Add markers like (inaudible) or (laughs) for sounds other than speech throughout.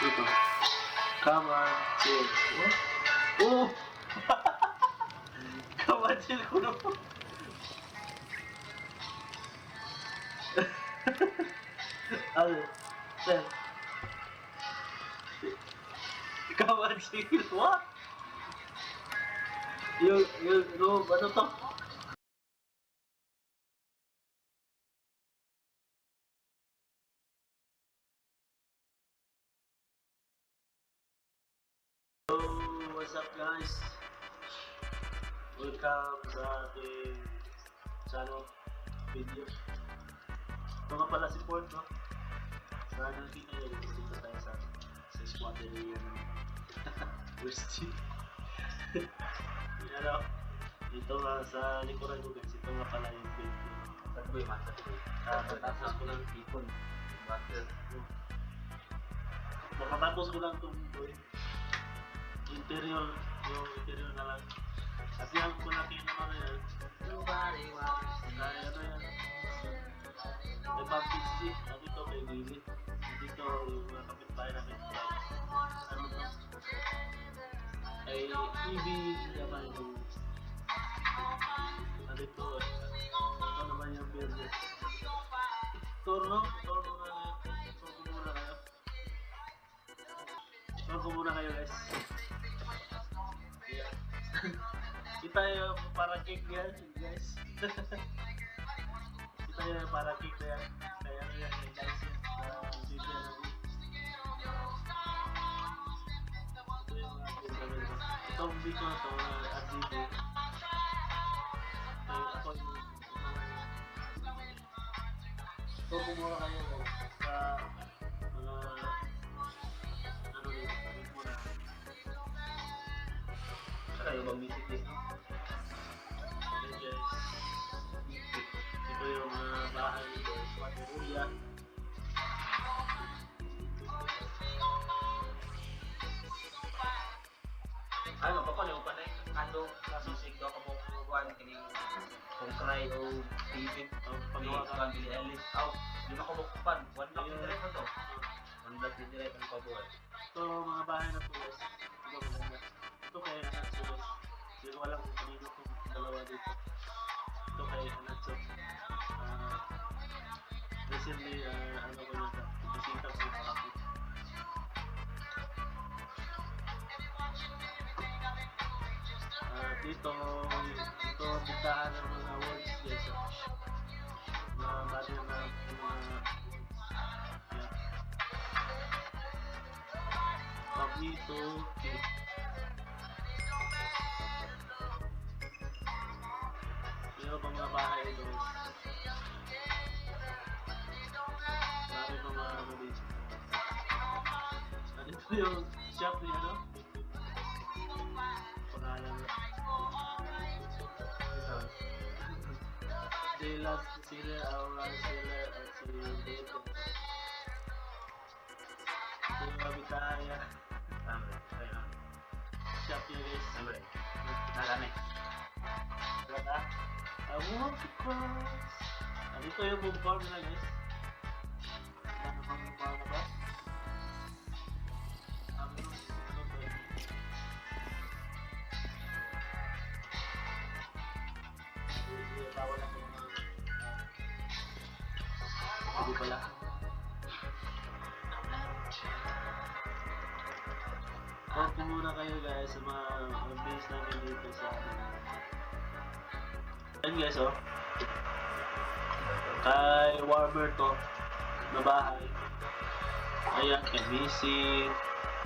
Ito. Come on, chill. What? Oh! (laughs) Come on, chill ko na po. ano? Sir. Come on, chill. What? Yung, what's up guys? Welcome sa ating channel video. Ito nga pala si Ford, no? Sana nakita nyo, dito tayo sa sa squatter yun. (laughs) Where's G? (laughs) Yan o. Dito nga sa likuran ko guys, ito nga pala yung video. Tatboy, matatoy. Ah, Tapos ko ng ipon. Butter. Makatapos ko lang itong boy. Interior, yung interior na lang. At yan ko nakita ko na yan. Nobody wants Ay, ano yan? May package G. At dito kay Lily. Dito yung mga kapitbahay natin. Ano to? Ay, EV naman yung ano ito? Ito naman yung business. Torno? Torno na na. Torno muna kayo. Torno muna kayo guys. Yung para cake yan guys. (laughs) Kita yung para cake na yan. Kaya yan guys. Uh, pinagawin ko. Itong dito na ito, at. Ay, ako yung So, kumuha kayo sa Yung mag-visit. Ito yung uh, bahay ni Boss Wateruya. Ano, pa ko yung panay. Kando, nasusig daw ka mo kukuhan kining kung cry o TV. Ang Pagawa ka ng Billie Eilish. Aw, di na ko makupan. One block din direct na to. One block din direct ang pabuhay. Ito mga bahay na to guys. Ito. Ito kay Anatso guys. Hindi ko alam kung kanino itong dalawa dito. Ito kay Anatso. Ah, recently, ah, ano ko yun, bisita ko sa. Ah, dito, dito tindahan ng mga words guys. Mga bali na mga. Pablito bahay ito guys. Marami pa mga ano dito. Ano ito yung shop ni ano? Pangalan niya. Sila, sila, aura, sila, at sila dito. Ito yung kabitaya. Tamre. Ayun. Shop niya guys. Tamre. Nalami. Wala. I want to cross. Ah, dito yung boom farm nila guys. Ano bang boom farm na ba? Ah, meron dito ano ba? Hindi, ah, Hindi pala. Comment muna kayo guys sa mga base namin dito sa Ayan guys oh. Kay Warmer to na bahay. Ayan, kay Missy.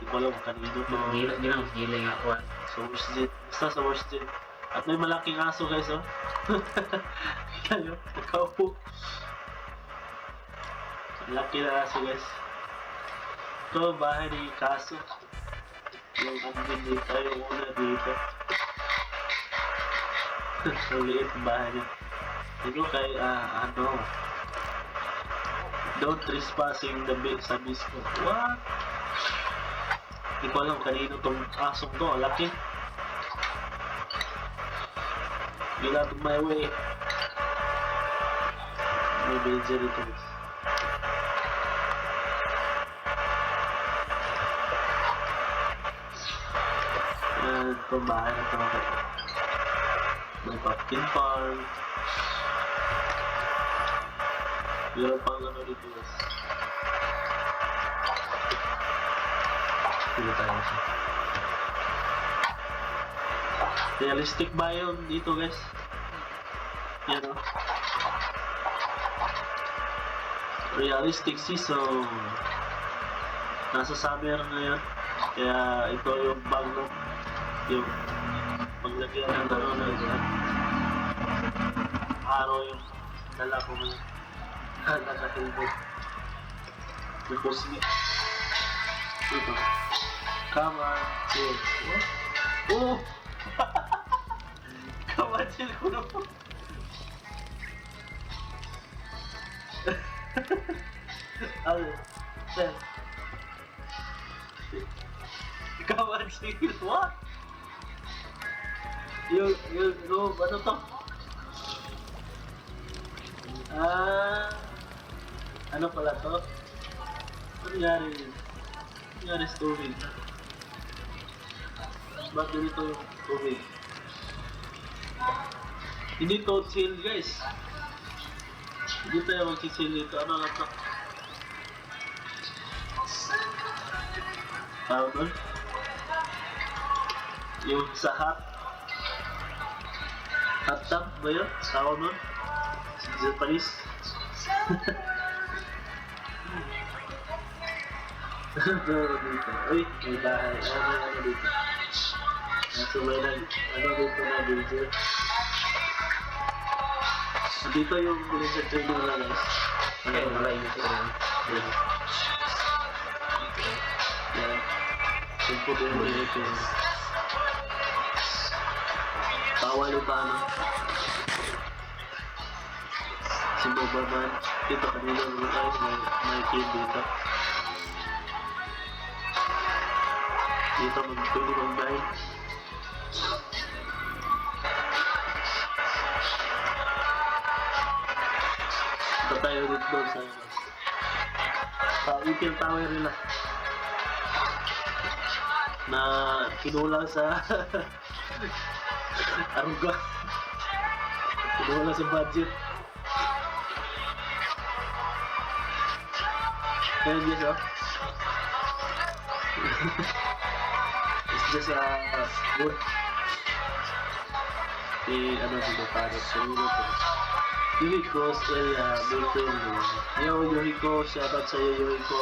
Hindi ko alam kung kanino to. Gila, gila nga ako. Sa worst din. Basta sa worst din. At may malaking aso guys oh. (laughs) Kita nyo? Nakaupo. Laki na aso guys. Ito, bahay ni Kaso. Yung admin dito, yung una dito sa liit bahay niya. Siguro kay, uh, ano, don't trespassing the bit sa disco. What? Hindi ko alam kanino tong asong to. Laki. Get out of my way. May major ito. Ayan, itong bahay ito. Pumpkin farm. Meron pang ano dito guys. Dito tayo siya. Realistic biome dito guys. Yan o. Realistic season. Nasa summer ngayon. Kaya ito yung bag no. Yung paglagyan ng ano na yan. Araw yung dala ko ngayon. Nakahilbog. Tapos ito. Come on, chill. Oh! Come on, chill ko na po. (laughs) Ano? Chill. Come chill. What? Yung, yung, yung, ano to? Ah, ano pala to? Ano nangyari? Ano nangyari sa tubig? Ba't ganito yung tubig? Hindi to chill guys. Hindi tayo mag-chill dito. Ano lang to? Tawag doon? Yung sa hot. Hot tub ba yun? Tawag doon? Sa Japanese? Pero dito. Uy, may bahay. Ano may ano dito? Nasa may nag... Ano dito na dito? Dito yung laser trading nila guys. Ano yung yung ito. Yan. Yan. Simpo din mo ito. Bawal paano. Si Bobaman. Dito mga guys. May, may kid dito. Dito mag pwede mag-dive. Ito tayo ulit doon sa sa Eiffel Tower nila na kinulang sa (laughs) aruga kinulang sa budget Ayan guys oh It's just a uh, wood eh ano dito parang sa Europe eh. Yuriko's area, Bakery. Yo, Yuriko, shoutout sa iyo, Yuriko.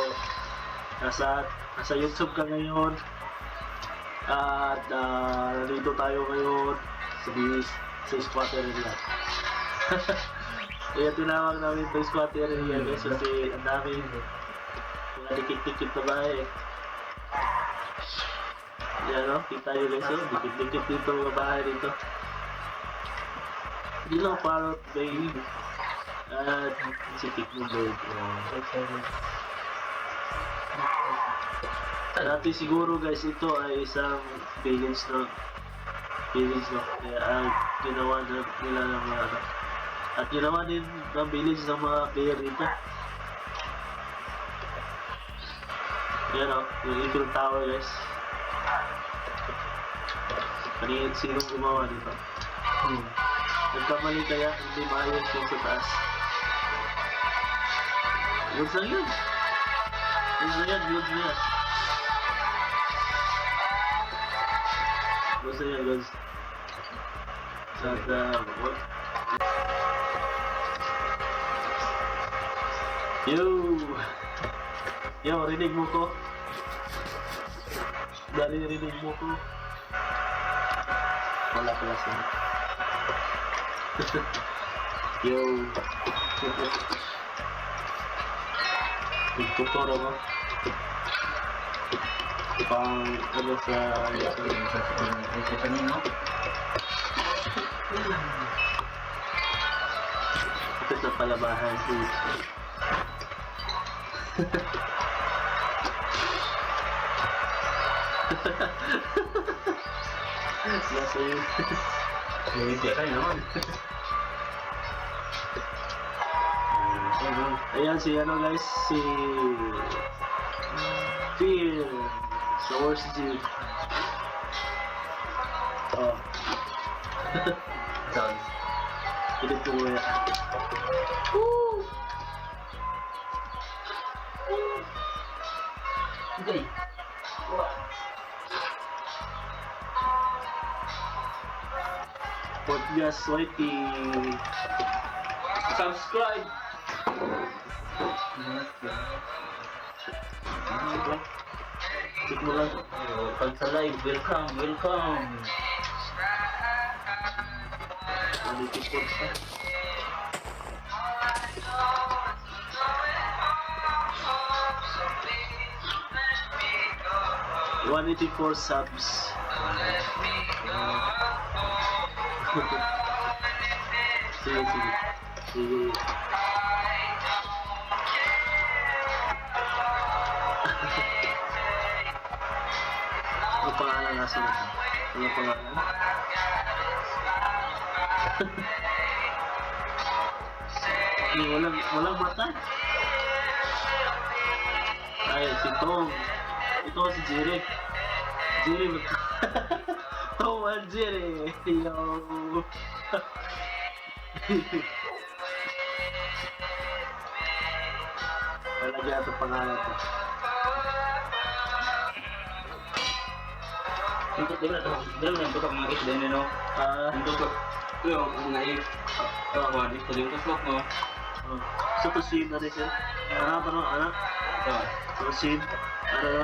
Nasa, nasa YouTube ka ngayon. At uh, nandito tayo ngayon sa, sa squatter area. (laughs) Kaya tinawag namin ito squatter area guys kasi ang dami mga dikit-dikit na bahay. Yan o, kita nyo guys, oh, dikit-dikit dito mga bahay dito. Lang parrot baby. At si Tikmo Bird. Dati siguro guys, ito ay isang village no. Village no. Kaya ah, ginawa na nila ng mga ano. At ginawa din ng village ng mga player dito. Yan o, yung Eagle Tower guys. Yung sinong gumawa dito? Hmm. Nagkamali kaya hindi maayos yung sa taas. Goods lang yun. Goods yan. Goods. At, uh, what? Yo! Yo, rinig mo ko. Dali, rinig mo ko. Wala. (laughs) Yo. (laughs) Nagtuturo mo. Pang ano sa Ito kanino? ito sa palabahan. Nasa yun. Hindi kayo naman. Ayan si ano guys, si Phil sa Wars Jeep. Oh, Sounds. pilit ko muna. Okay. Podcast waiting. Subscribe. Tik mo lang. Oh, Pag sa live, welcome, welcome. Ulitin ko pa. One eighty four subs. sige, sige. Sige. Pangalan nasa nito? Ano pangalan? (laughs) Ay, walang, walang mata. Ay, si Tom. Ito si Jerry. Jerry, (laughs) Tom and Jerry. (laughs) Wala dyan ito pangalan ko. Untuk dia nak dia nak untuk mga is din no. Ah, Untuk ko. Yo, mga is. Oh, wala ko din ko smoke mo. oh. Sa Tosin na rin siya. Ano, ano, ano? Oh. Tosin. Ano, ano?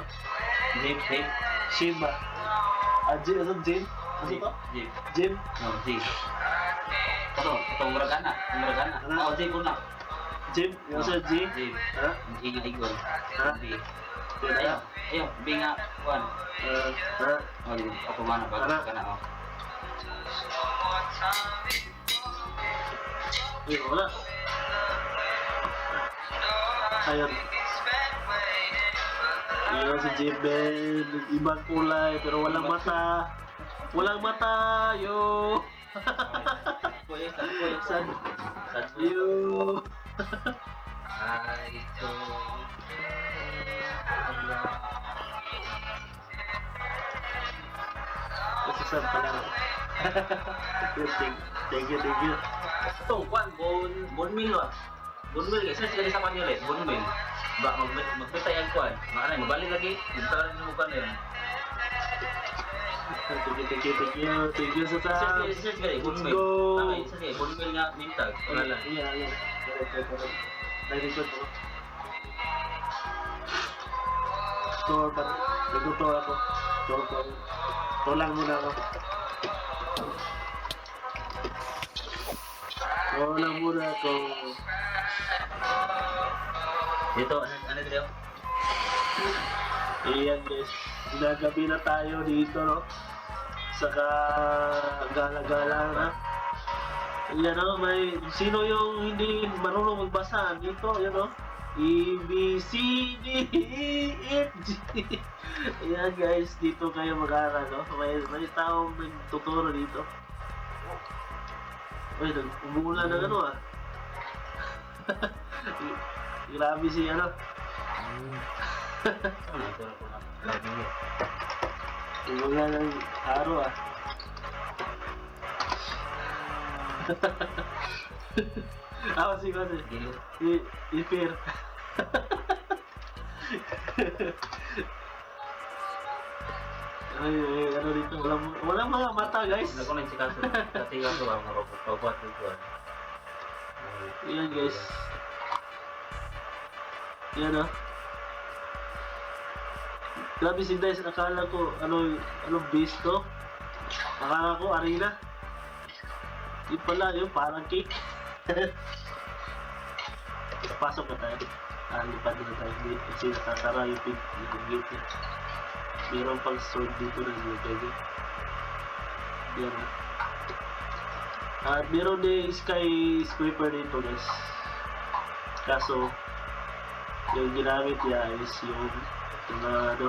Zip, zip. Shin ba? Ah, Jin, ano, Jin? Ano Zip, to? zip. Jin? Oh, zip. Ito, ito muragana, muragana. Ano? Oh, zip una. Jim? Yung sa G? Zip. Ha? Hindi igol. Ha? B. Yun, Ayo, ah. ayo, B nga, one. Ah, ha? Oh, di ako mana ba Ano? kana oh. Ayun, wala. Ayun. Ayun si Jimben. Ibang kulay, pero walang mata. Walang mata, yo. Kuya, sad kuya, Sad. Sad Yo. Ay, ito. Kasi sad pala. thank, you, thank you. Ito, kwan, bon, bon mil ah. Bon mil, isa sila sa kanila eh, bon mil. Ba, mag magbita yan kwan. Makana, mabalik lagi, talan mo kwan yun. Thank you, thank you, thank you. Thank you sa sila, isa sila, bon Let's mil. go. Tama, isa sila, bon mil nga, mintag. Wala lang. Iya, iya. Correct, correct, correct. Nag-record ako. Tour pa. Nag-tour ako. Tour pa. Tour lang muna ako. Tour lang muna ako. Dito, ano, ano dito? Iyan guys. Ginagabi na tayo dito, no? Saka gala-gala na. Yan o, may sino yung hindi marunong magbasa dito, yan o. E, B, C, D, E, F, G. (laughs) Ayan guys, dito kayo mag-aral, no? May, may taong nagtuturo dito. Uy, umuulan ng ano ah. (laughs) Grabe si ano. Umuulan ng araw ah. Ako si kasi. Dito. I, ipir. Ay, ay, ano dito, walang, walang mga mata guys. Ano ko nang sikaso? Dati ka ko ang robot dito. Yan guys. Yan ah. Grabe si Dice, akala ko, ano, ano base to? Akala ko arena. Yun pala, yun parang cake. (laughs) Pasok na tayo. Ah, lipad na tayo. Gate kasi nakasara yung pig, yung gate. eh. Meron pang sword dito na pwede. Yan ah. At meron din skyscraper dito guys. Kaso, yung ginamit niya is yung mga ano,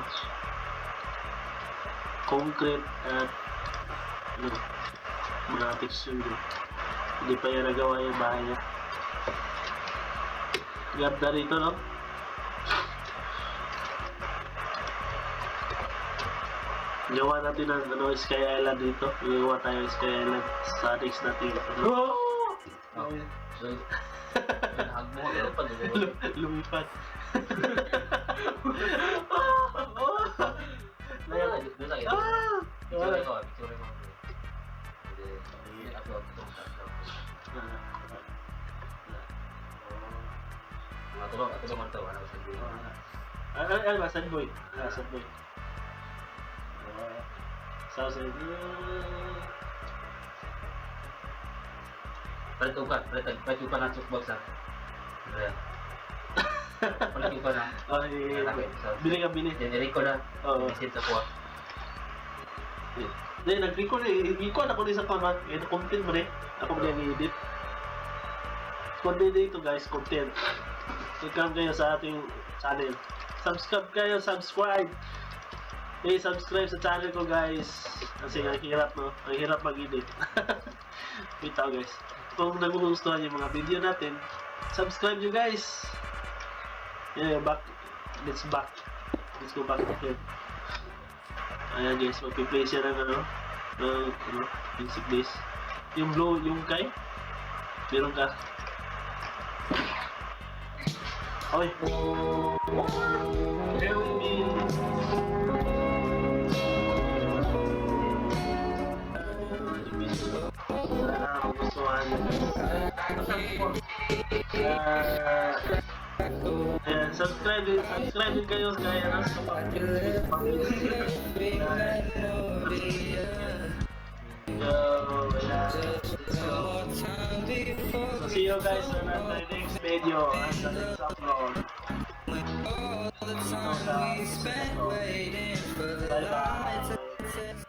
concrete at ano, mga texture. Hindi pa yan nagawa yung bahay niya. Ganda rito, no? Gawa natin ng ano, Sky Island dito. Gawa tayo Sky Island sa next natin. Ano? Oh. So, hag mo, gano'n pa, Lumipad. Doon doon lang yun. Ah! Picture ko, Tulong, tulong mo ito, ano sa. Ah, ah, ah, ah, sad boy. Ah, sad boy. Ah, Sa sa Palit ko ka, palit palit ko ka ng chokbox ha. Ayan. Palit ko na. Ay, bili ka bili. Then, i-record na. Oo. Visit sa kuha. Hindi, nag-record eh. I-record ako din sa kaman. Eh, content mo rin. Ako din i-edit. Content dito guys, content. Subscribe kayo sa ating channel. Subscribe kayo, subscribe. Eh, subscribe sa channel ko guys. Kasi ang hirap no. Ang hirap mag-edit. (laughs) Bitaw guys. Kung nagugustuhan yung mga video natin, subscribe nyo guys. Yeah, back. Let's back. Let's go back here. Ayan guys, mag-play siya ng ano, ng ano, music bass. Yung blow, yung kay, meron ka. Okay. Help me. Sana magustuhan. Ah, Ayan, subscribe din, subscribe din kayo kay ano, sa Yo, yeah. So, see you guys on the next video and the next upload. Bye bye.